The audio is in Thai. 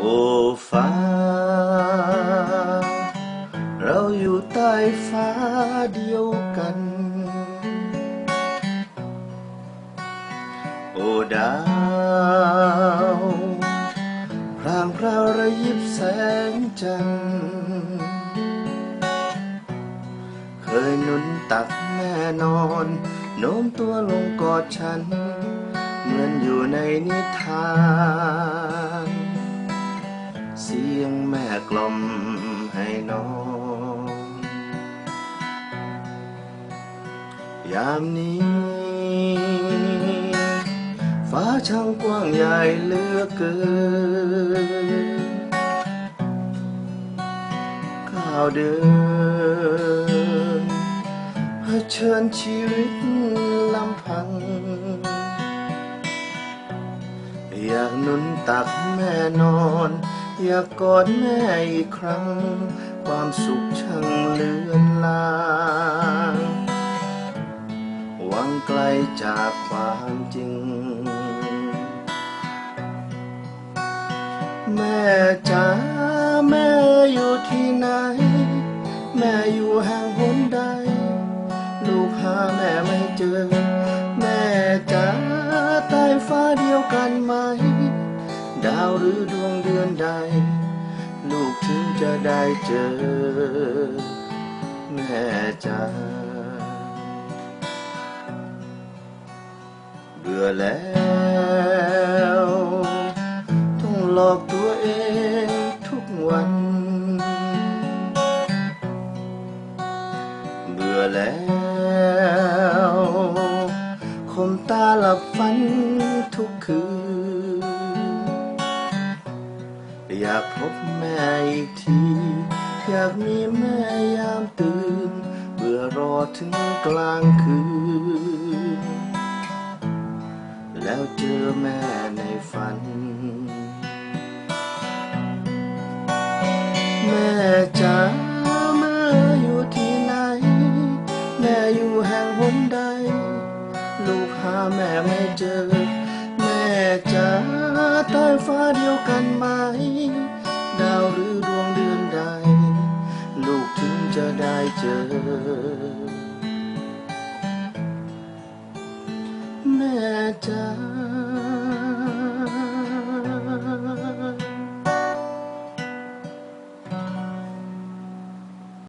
โอ้ฟ้า เราอยู่ใต้ฟ้าเดียวกัน โอ้ดาวพรางพราวระยิบแสงจันทร์เคยหนุนตักแม่นอนโน้มตัวลงกอดฉัน เหมือนอยู่ในนิทาน กล่อมให้นอน ยามนี้ ฟ้าช่างกว้างใหญ่เหลือเกินก้าวเดินเผชิญชีวิตลำพัง อยากนุนตักแม่นอน อยากกอดแม่อีกครั้ง ความสุขช่างเลือนลางหวังไกลจากความจริง แม่จ๋าแม่อยู่ที่ไหน แม่อยู่แห่งหนใด ลูกหาแม่ไม่เจอ ยวกันไหม ดาวหรือดวงเดือนใด ลูกถึงจะได้เจอ แม่จ๋าเบื่อแล้วต้องหลอกตัวเองทุกวัน เบื่อแล้ว คมตาหลับฝันทุกคืน อยากพบแม่อีกที อยากมีแม่ยามตื่นเบื่อรอถึงกลางคืน แล้วเจอแม่ในฝัน แม่จ๋าแม่อยู่ที่ไหน แม่อยู่แห่งหนใด แม่ไม่เจอ แม่จ๋าใต้ฟ้าเดียวกันไหม ดาวหรือดวงเดือนใด ลูกถึงจะได้เจอ แม่จ๋า